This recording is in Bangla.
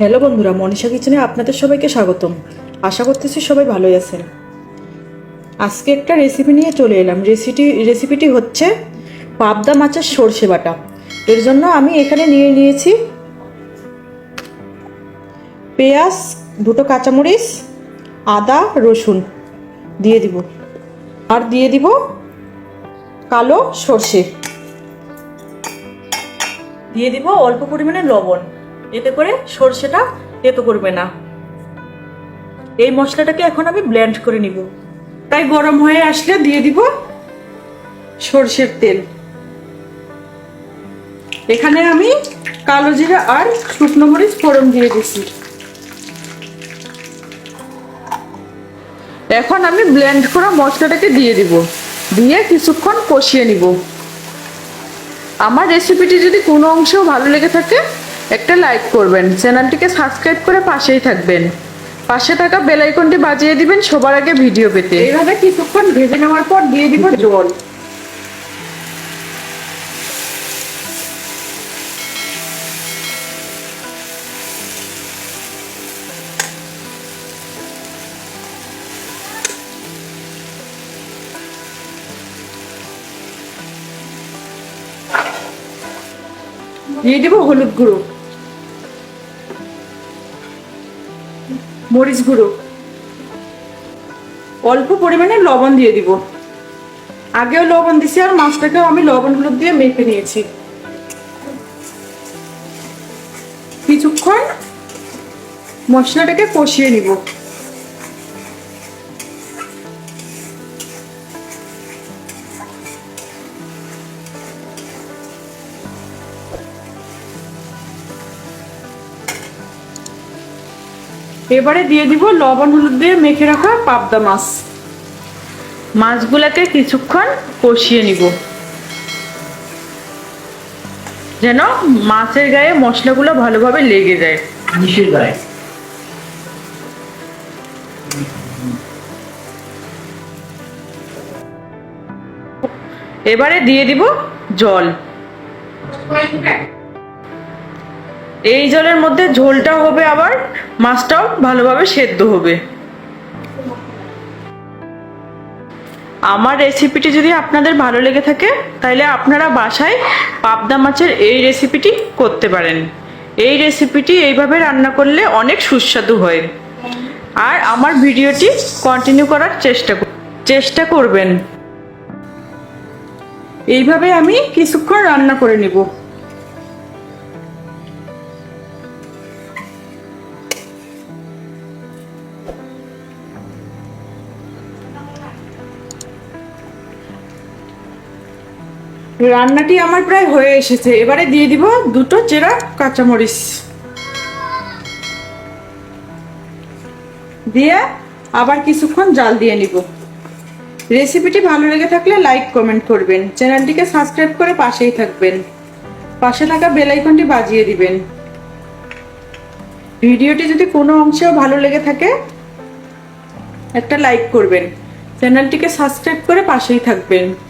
হ্যালো বন্ধুরা, মনীষা কিচেনে আপনাদের সবাইকে স্বাগতম। আশা করতেছি সবাই ভালোই আছেন। আজকে একটা রেসিপি নিয়ে চলে এলাম। রেসিপি রেসিপিটি হচ্ছে পাবদা মাছের সর্ষে বাটা। এর জন্য আমি এখানে নিয়ে নিয়েছি পেঁয়াজ, দুটো কাঁচামরিচ, আদা, রসুন। দিয়ে দিব। আর দিয়ে দিব কালো সর্ষে। দিয়ে দিব অল্প পরিমাণে লবণ। এতে করে সর্ষেটা তেতো করবে না। এই মশলাটাকে এখন আমি ব্লেন্ড করে নিব। তাই গরম হয়ে আসলে দিয়ে দিব সর্ষের তেল। এখানে আমি কালো জিরা আর শুকনো মরিচ ফোড়ন দিয়ে দিছি। এখন আমি ব্লেন্ড করা মশলাটাকে দিয়ে দিব। দিয়ে কিছুক্ষণ কষিয়ে নিব। আমার রেসিপিটি যদি কোনো অংশেও ভালো লেগে থাকে একটা লাইক করবেন। চ্যানেলটিকে সাবস্ক্রাইব করে পাশেই থাকবেন। পাশে থাকা বেল আইকনটি বাজিয়ে দিবেন সবার আগে ভিডিও পেতে। এইভাবে কিছুক্ষণ ভেজে নেওয়ার পর দিয়ে দিব জল। দিয়ে দিব হলুদ গুঁড়ো। মরিচ গুঁড়ো। অল্প পরিমাণে লবণ দিয়ে দিব। আগেও লবণ দিছি আর মাছটাকেও আমি লবণ গুঁড়ো দিয়ে মেখে নিয়েছি। কিছুক্ষণ মশলাটাকে কষিয়ে নিব। এবারে দিয়ে দিব লবণ হলুদ দিয়ে মেখে রাখা পাবদা মাছ। মাছগুলোকে কিছুক্ষণ কষিয়ে নিব। যেন মাছের গায়ে মশলাগুলো ভালোভাবে লেগে যায়। কিসের গায়ে। এবারে দিয়ে দিব জল। এই জলের মধ্যে ঝোলটাও হবে আবার, মাছটাও ভালোভাবে সেদ্ধ হবে। আমার রেসিপিটি যদি আপনাদের ভালো লেগে থাকে, তাহলে আপনারা বাসায় পাবদা মাছের এই রেসিপিটি করতে পারেন। এই রেসিপিটি এইভাবে রান্না করলে অনেক সুস্বাদু হয়। আর আমার ভিডিওটি কন্টিনিউ করার চেষ্টা চেষ্টা করবেন। এইভাবে আমি কিছুক্ষণ রান্না করে নিব। রান্নাটি আমার প্রায় হয়ে এসেছে। এবারে দিয়ে দিব দুটো চেরা কাঁচামরিচ। দিয়ে আবার কিছুক্ষণ জাল দিয়ে নিব। রেসিপিটি ভালো লেগে থাকলে লাইক কমেন্ট করবেন। চ্যানেলটিকে সাবস্ক্রাইব করে পাশেই থাকবেন। পাশে থাকা বেল আইকনটি বাজিয়ে দিবেন। ভিডিওটি যদি কোনো অংশেও ভালো লেগে থাকে, একটা লাইক করবেন। চ্যানেলটিকে সাবস্ক্রাইব করে পাশেই থাকবেন।